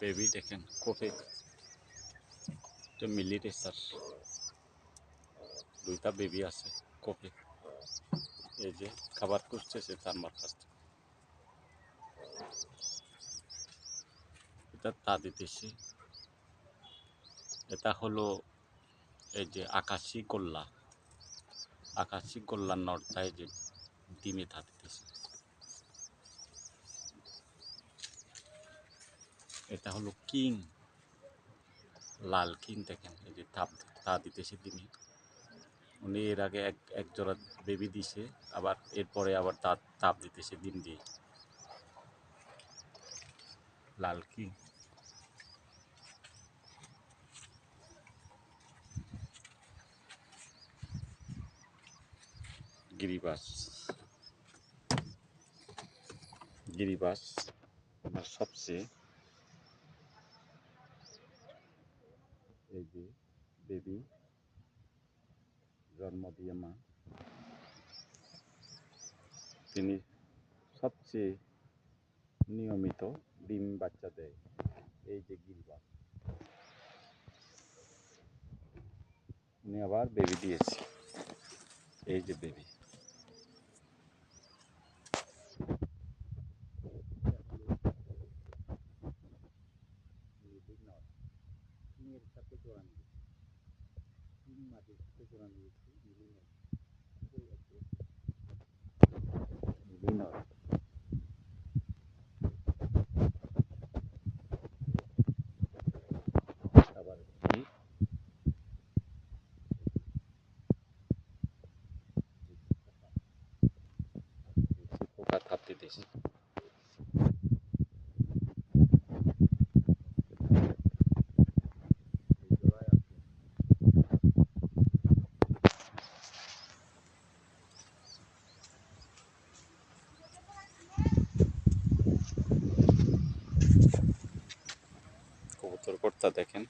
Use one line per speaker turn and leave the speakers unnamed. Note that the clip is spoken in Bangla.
বেবি দেখেন কোপে মিলি রেসার দুইটা বেবি আছে কোপে এই যে খাবার খুঁজতেছে তার মার কাছ থেকে। এটা তা দিতেছে এটা হলো এই যে আকাশি গোল্লা। আকাশি গোল্লার নর্দায় যে ডিমে তা দিতেছে এটা হলো কিং। লাল কিং দেখেন, এই যে তাপ তা দিতেছে ডিমে উনি এর আগে এক এক জোড়া বেবি দিছে, আবার এরপরে আবার তাপ তাপ দিতেছে দিন দিয়ে লাল কিং। গিরিবাস। গিরিবাস, আমার সবচেয়ে এই যে বেবি জন্ম দিয়ে মা, তিনি সবচেয়ে নিয়মিত ডিম বাচ্চা দেয়, এই যে গিরিবাস উনি আবার বেবি দিয়েছে, এই যে বেবি এর সাথে জোড়া নিয়েছি তিন মাটির সাথে জোড়া নিয়েছি মিলিয়ে মিলিনর আবার কি পোকা থাপ দিতেছি এই কর্তা দেখেন।